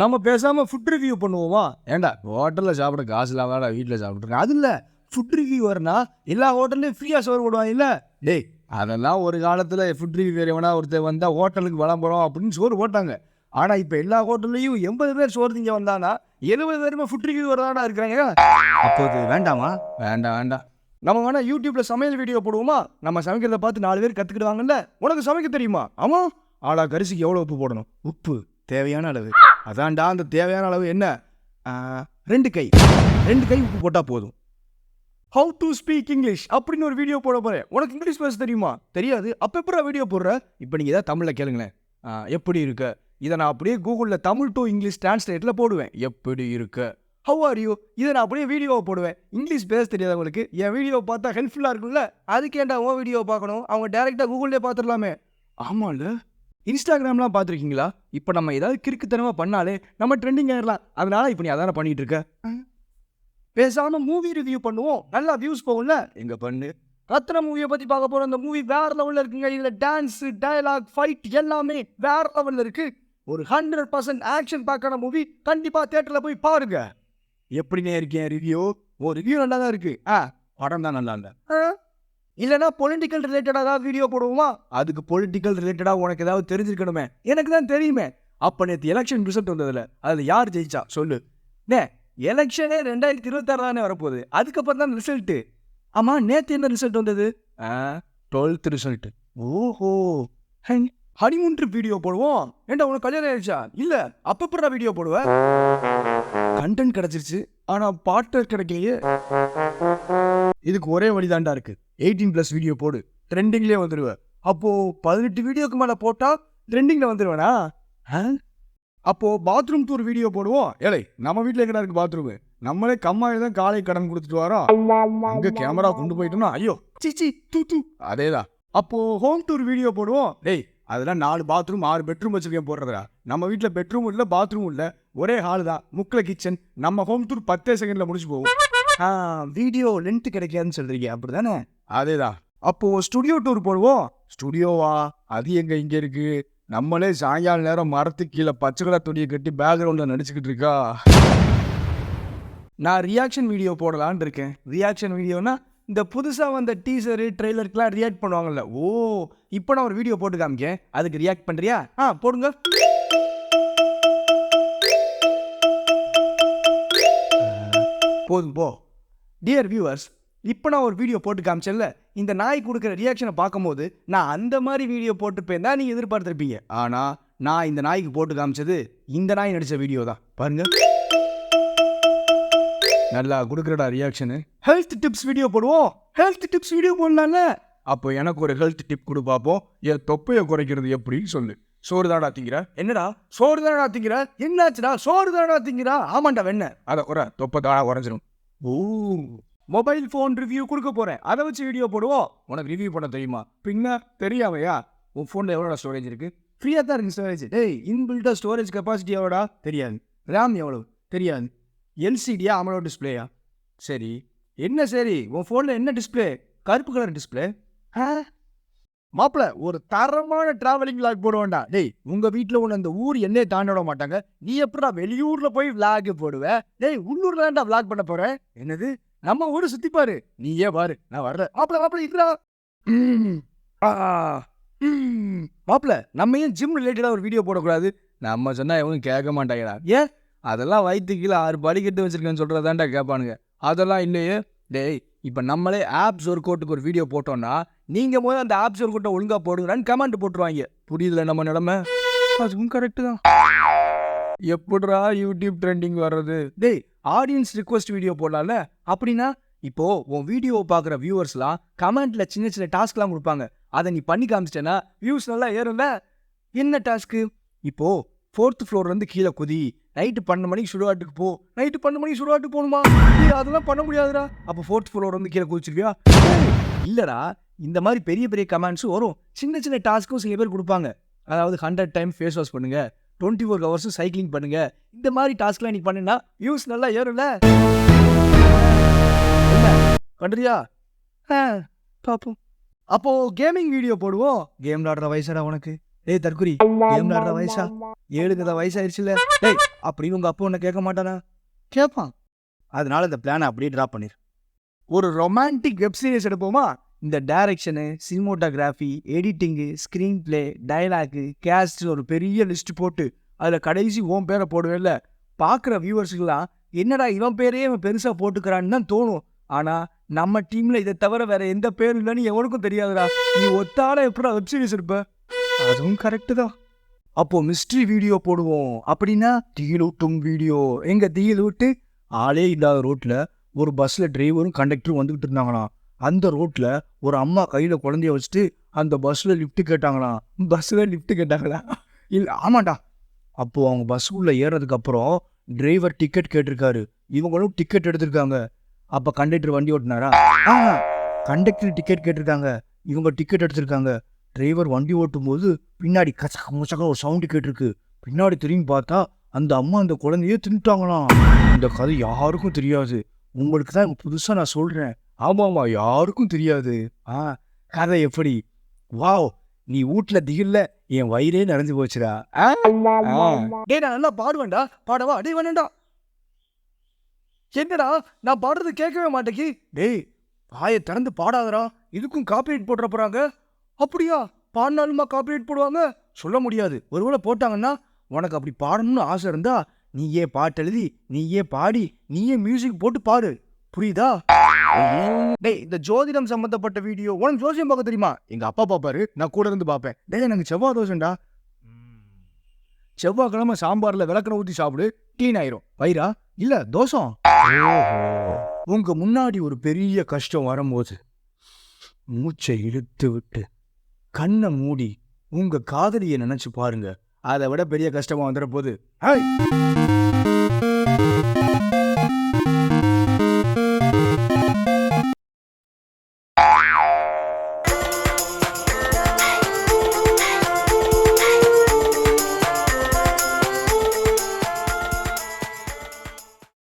நம்ம பேசாம food review பண்ணுவோமா? ஏண்டா ஹோட்டல்ல சாப்பிட காசு இல்லாம வீட்டில் சாப்பிட்ருக்கேன் அது இல்லை. ஃபுட் ரிவ்யூ வரனா எல்லா ஹோட்டல்லையும் ஃப்ரீயாக சோறு போடுவாங்க இல்லை? டேய் அதெல்லாம் ஒரு காலத்தில் ஃபுட் ரிவ்யூ வேணும்னா ஒருத்தர் வந்தால் ஹோட்டலுக்கு விளம்பரம் அப்படின்னு சோறு போட்டாங்க. ஆனால் இப்போ எல்லா ஹோட்டல்லையும் எண்பது பேர் சோறு திங்க வந்தானா எழுபது பேருமே ஃபுட் ரிவ்யூ வரதானா இருக்கிறாங்க அப்போ இது வேண்டாமா? வேண்டாம் வேண்டாம். நம்ம வேணா யூடியூப்ல சமையல் வீடியோ போடுவோமா? நம்ம சமைக்கிறத பார்த்து நாலு பேர் கற்றுக்கிடுவாங்கல்ல உனக்கு சமைக்க தெரியுமா? ஆமா. ஆளா கரிசிக்கு எவ்வளோ உப்பு போடணும்? உப்பு தேவையான அளவு. அதான்டா அந்த தேவையான அளவு என்ன? ரெண்டு கை. ரெண்டு கை உப்பு போட்டால் போதும். ஹவு டு ஸ்பீக் இங்கிலீஷ் அப்படின்னு ஒரு வீடியோ போட போகிறேன் உனக்கு இங்கிலீஷ் பேச தெரியுமா? தெரியாது. அப்போ எப்பறம் வீடியோ போடுற? இப்போ நீங்கள் ஏதாவது தமிழில் கேளுங்களேன். எப்படி இருக்க? இதை நான் அப்படியே கூகுளில் தமிழ் டு இங்கிலீஷ் டிரான்ஸ்லேட்டில் போடுவேன். எப்படி இருக்க? ஹவ் ஆர் யூ இதை நான் அப்படியே வீடியோவை போடுவேன். இங்கிலீஷ் பேச தெரியாதவங்களுக்கு என் வீடியோ பார்த்தா ஹெல்ப்ஃபுல்லாக இருக்கும்ல? அதுக்கேண்டா உன் வீடியோ பார்க்கணும்? அவங்க டேரெக்டாக கூகுளில் பார்த்துடலாமே. ஆமாம்ல இன்ஸ்டாகிராம்லாம் பார்த்துருக்கீங்களா? இப்போ நம்ம ஏதாவது கிறுக்குத்தனமாக பண்ணாலே நம்ம ட்ரெண்டிங் ஆயிடலாம் அதனால இப்போ நீ அதான பண்ணிட்டு இருக்க? பேசாம மூவி ரிவ்யூ பண்ணுவோம். நல்லா வியூஸ் போகும்ல? எங்க பண்ணு? ரத்ன மூவியை பத்தி பார்க்க போறோம் அந்த மூவி வேற லெவல்ல இருக்குங்க. இதுல டான்ஸ் டயலாக் ஃபைட் எல்லாமே வேற லெவல்ல இருக்கு. ஒரு ஹண்ட்ரட் பர்சன்ட் ஆக்ஷன் பார்க்கற மூவி கண்டிப்பா தியேட்டர்ல போய் பாருங்க. எப்படினே இருக்கேன் ரிவ்யூ ஓ ரிவ்யூ நல்லா தான் இருக்கு. ஆ படம் தான் நல்லா இல்லை இல்லைனா பொலிட்டிக்கல் ரிலேட்டடாக ஏதாவது வீடியோ போடுவோமா? அதுக்கு பொலிட்டிக்கல் ரிலேட்டடாக உனக்கு ஏதாவது தெரிஞ்சிருக்கணுமே. எனக்கு தான் தெரியுமே. அப்போ நேற்று எலெக்ஷன் ரிசல்ட் வந்ததில்ல அதில் யார் ஜெயிச்சா? சொல்லு. நே எலெக்ஷனே ரெண்டாயிரத்தி இருபத்தாறு தானே வரப்போகுது. அதுக்கப்புறம் தான் ரிசல்ட்டு ஆமாம் நேற்று என்ன ரிசல்ட் வந்தது? ஆ டுவெல்த் ரிசல்ட்டு ஓஹோ. ஹனிமூன் ட்ரிப் வீடியோ போடுவோம். ஏன்டா உனக்கு கல்யாணம் ஆயிடுச்சா? இல்லை அப்பப்படா வீடியோ போடுவேன் கண்டென்ட் கிடச்சிருச்சு. ஆனால் பாட்டு கிடைக்கலையே. இதுக்கு ஒரே வழிதாண்டா இருக்கு. எயிட்டீன் ப்ளஸ் வீடியோ போடு. ட்ரெண்டிங்லேயே வந்துடுவ அப்போ பதினெட்டு வீடியோக்கு மேலே போட்டா ட்ரெண்டிங்கில் வந்துடுவேனா அப்போ பாத்ரூம் டூர் வீடியோ போடுவோம். ஏழை நம்ம வீட்டில் எங்கடா இருக்கு பாத்ரூம் நம்மளே கம்மாயில் தான் காலை கடன் கொடுத்துட்டு வரோம். அங்க கேமரா கொண்டு போயிட்டோம்னா ஐயோ சிச்சி தூ தூ. அதேதான். அப்போ ஹோம் டூர் வீடியோ போடுவோம். டேய் அதெல்லாம் நாலு பாத்ரூம் ஆறு பெட்ரூம் வச்சிருக்கேன் போடுறதா நம்ம வீட்டில் பெட்ரூம் இல்லை பாத்ரூம் இல்லை. ஒரே ஹால் தான். முக்கில் கிச்சன் நம்ம ஹோம் டூர் பத்தே செகண்டில் முடிச்சு போவோம். வீடியோ லென்த் கிடைக்காதுன்னு சொல்றீங்க அப்படிதானே? அதேதான். அப்போ ஸ்டுடியோ டூர் போடுவோம். ஸ்டுடியோவா அது எங்க இங்க இருக்கு? நம்மளே சாயங்கால நேரம் மரத்துக்கு கீழே பச்சை கலர் துணியை கட்டி பேக்ரவுண்டில் நடிச்சுக்கிட்டு இருக்கா? நான் ரியாக்ஷன் வீடியோ போடலான் இருக்கேன். ரியாக்ஷன் வீடியோனா இந்த புதுசாக வந்த டீசரு ட்ரெய்லருக்குலாம் ரியாக்ட் பண்ணுவாங்கல்ல. ஓ இப்போ நான் ஒரு வீடியோ போட்டு காமிக்கேன். அதுக்கு ரியாக்ட் பண்ணுறியா ஆ போடுங்க. போதும் போ. டியர் வியூவர்ஸ் இப்போ நான் ஒரு வீடியோ போட்டு காமிச்சேன்ல இந்த நாய் கொடுக்குற ரியாக்ஷனை பார்க்கும்போது நான் அந்த மாதிரி வீடியோ போட்டுப்பேன் தான் நீங்கள் எதிர்பார்த்துருப்பீங்க. ஆனால் நான் இந்த நாய்க்கு போட்டு காமிச்சது இந்த நாய் நடித்த வீடியோ தான். பாருங்க. நல்லா கொடுக்குறடா ரியாக்ஷனு ஹெல்த் டிப்ஸ் வீடியோ போடுவோம். ஹெல்த் டிப்ஸ் வீடியோ போடலாம்ல. அப்போ எனக்கு ஒரு ஹெல்த் டிப் கொடு பார்ப்போம் என் தொப்பையை குறைக்கிறது எப்படின்னு சொல்லு. சோறு தானடா திங்கிற? என்னடா? சோறு தானடா திங்கிற? என்னாச்சுடா? சோறு தானடா திங்கிற? ஆமாண்டா வெண்ண அதை குறை தொப்பை தானா குறைஞ்சிரும். ஓ. மொபைல் ஃபோன் ரிவ்யூ கொடுக்க போகிறேன் அதை வச்சு வீடியோ போடுவோம். உனக்கு ரிவ்யூ பண்ண தெரியுமா? பின்ன தெரியாமையா? உன் ஃபோனில் எவ்வளோடா ஸ்டோரேஜ் இருக்கு? ஃப்ரீயாக தான் இருக்குது ஸ்டோரேஜ் டேய் இன்பில்ட்டாக ஸ்டோரேஜ் கெப்பாசிட்டி எவ்வளோடா? தெரியாது. ரேம் எவ்வளவு? தெரியாது. எல்சிடியா அமலோ டிஸ்பிளேயா சரி. என்ன சரி? உன் ஃபோனில் என்ன டிஸ்பிளே கருப்பு கலர் டிஸ்பிளே ஆ? மாப்பிள ஒரு தரமான டிராவலிங் விளாக் போடுவேன்டா டேய் உங்க வீட்டில் ஒன்று அந்த ஊர் என்னே தாண்ட விட மாட்டாங்க. நீ எப்படா வெளியூர்ல போய் விளாக் போடுவ? டேய் உள்ளூர்ல தான்டா விளாக் பண்ண போற? என்னது? நம்ம ஊரு சுத்தி பாரு. நீயே பாரு. நான் வரல மாப்பிள மாப்பிள இருக்கா மாப்பிள நம்ம ஏன் ஜிம் ரிலேட்டடாக ஒரு வீடியோ போடக்கூடாது? நம்ம சொன்னால் எவனும் கேட்க மாட்டாங்கடா. ஏன்? அதெல்லாம் வயிற்று கீழே ஆறு படிக்கட்டு வச்சிருக்கேன்னு சொல்கிறதாண்டா கேட்பானுங்க. அதெல்லாம் இல்லையே. டேய் இப்போ நம்மளே ஆப்ஸ் ஒர்க் அவுட்டுக்கு ஒரு வீடியோ போட்டோம்னா நீங்கள் போய் அந்த ஆப்ஸ் ஒர்க் அவுட்டை ஒழுங்காக போடுங்கன்னு கமெண்ட் போட்டுருவாங்க. புரியுதுல நம்ம நிலமை? அதுவும் கரெக்டு தான். எப்படிடா யூடியூப் ட்ரெண்டிங் வர்றது? டேய் ஆடியன்ஸ் ரிக்வஸ்ட் வீடியோ போடலாம்ல? அப்படின்னா இப்போ உன் வீடியோவை பார்க்குற வியூவர்ஸ்லாம் கமெண்ட்ல சின்ன சின்ன டாஸ்க்லாம் கொடுப்பாங்க. அதை நீ பண்ணி காமிச்சிட்டேன்னா வியூஸ் நல்லா ஏறும்ல? என்ன டாஸ்க்கு இப்போ ஃபோர்த் ஃப்ளோர்ல இருந்து கீழே குதி. நைட்டு பன்னெண்டு மணிக்கு சுடுகாட்டுக்கு போ. நைட்டு பன்னெண்டு மணிக்கு சுடுகாட்டுக்கு போகணுமா? அதெல்லாம் பண்ண முடியாதுடா. அப்போ ஃபோர்த் ஃப்ளோர் வந்து கீழே குதிச்சிருவியா? இல்லைடா. இந்த மாதிரி பெரிய பெரிய கமெண்ட்ஸும் வரும். சின்ன சின்ன டாஸ்க்கும் சில பேர் கொடுப்பாங்க. அதாவது ஹண்ட்ரட் டைம் ஃபேஸ் வாஷ் பண்ணுங்க. டுவெண்ட்டி ஃபோர் ஹவர்ஸும் சைக்கிளிங் பண்ணுங்க. இந்த மாதிரி டாஸ்க்லாம் நீ பண்ணுனா வியூஸ் நல்லா ஏறும்ல. என்ன? பண்றியா ஆ பார்ப்போம் அப்போ கேமிங் வீடியோ போடுவோம். கேம் விளாடுற வயசுடா உனக்கு. டேய் தற்குறி ஏம் நடுற வயசா? ஏழுக்கு தான் வயசாயிருச்சுல. டேய் அப்படின்னு உங்க அப்பா உன்னை கேட்க மாட்டானா? கேட்பான் அதனால இந்த பிளானை அப்படியே ட்ராப் பண்ணிரு. ஒரு ரொமான்டிக் வெப் சீரிஸ் எடுப்போமா? இந்த direction cinematography editing screenplay dialogue கேஸ்ட்னு ஒரு பெரிய லிஸ்ட் போட்டு அதில் கடைசி ஓம் பேரை போடுவேன்ல. பார்க்குற வியூவர்ஸுக்கெல்லாம் என்னடா இவன் பேரே இவன் பெருசாக போட்டுக்கிறான்னு தான் தோணும். ஆனால் நம்ம டீமில் இதை தவிர வேற எந்த பேரும் இல்லைன்னு எவனுக்கும் தெரியாதுடா. நீ ஒத்தால எப்படா வெப் சீரிஸ் இருப்ப அதுவும் கரெக்டு தான். அப்போ மிஸ்ட்ரி வீடியோ போடுவோம். அப்படின்னா தீலூட்டும் வீடியோ எங்க தீலூட்டு ஆளே இல்லாத ரோட்ல ஒரு பஸ்ல டிரைவரும் கண்டக்டரும் வந்துகிட்டு இருந்தாங்களாம். அந்த ரோட்ல ஒரு அம்மா கையில குழந்தைய வச்சுட்டு அந்த பஸ்ல லிஃப்ட் கேட்டாங்களாம். பஸ்ல லிஃப்ட் கேட்டாங்களா? இல்லை ஆமாண்டா. அப்போ அவங்க பஸ்ஸுக்குள்ள ஏறதுக்கு அப்புறம் டிரைவர் டிக்கெட் கேட்டிருக்காரு. இவங்களும் டிக்கெட் எடுத்திருக்காங்க. அப்ப கண்டக்டர் வண்டி ஓட்டினாரா? கண்டக்டர் டிக்கெட் கேட்டிருக்காங்க. இவங்க டிக்கெட் எடுத்திருக்காங்க. டிரைவர் வண்டி ஓட்டும் போது பின்னாடி கச்சக்க முச்சக்க ஒரு சவுண்டு கேட்டிருக்கு. பின்னாடி திரும்பி பார்த்தா அந்த அம்மா அந்த குழந்தைய தின்ட்டாங்களாம் இந்த கதை யாருக்கும் தெரியாது. உங்களுக்கு தான் புதுசா நான் சொல்றேன். ஆமாமா யாருக்கும் தெரியாது. ஆ கதை எப்படி? வாவ் நீ வீட்டில் திகில்ல என் வயிறே நடந்து போச்சுடா. ஆ? நான் நல்லா பாடுவேன்டா. பாடவா? டேய் வேணாண்டா. என்னடா நான் பாடுறது கேட்கவே மாட்டேங்கி. டேய் வாயை திறந்து பாடாதடா. இதுக்கும் காப்பீட் போட்டுற போறாங்க. அப்படியா? பாடினாலுமா காப்பிரைட் போடுவாங்க? சொல்ல முடியாது. ஒருவேளை போட்டாங்கன்னா உனக்கு அப்படி பாடணும்னு ஆசை இருந்தா நீயே பாட்டு எழுதி நீயே பாடி நீயே மியூசிக் போட்டு பாடு. புரியுதா? டேய் இந்த ஜோதிடம் சம்பந்தப்பட்ட வீடியோ உனக்கு ஜோசியம் பார்க்க தெரியுமா? எங்க அப்பா பாப்பாரு நான் கூட இருந்து பார்ப்பேன். டேய் எனக்கு செவ்வாய் தோசைண்டா செவ்வாய்க்கிழமை சாம்பாரில் விளக்கணை ஊற்றி சாப்பிடு க்ளீன் ஆயிரும் வயிறா இல்ல தோசம். உங்க முன்னாடி ஒரு பெரிய கஷ்டம் வரும்போது மூச்சை இழுத்து விட்டு கண்ணை மூடி உங்க காதலியை நினைச்சு பாருங்க. அதை விட பெரிய கஷ்டமா வந்துட போகுது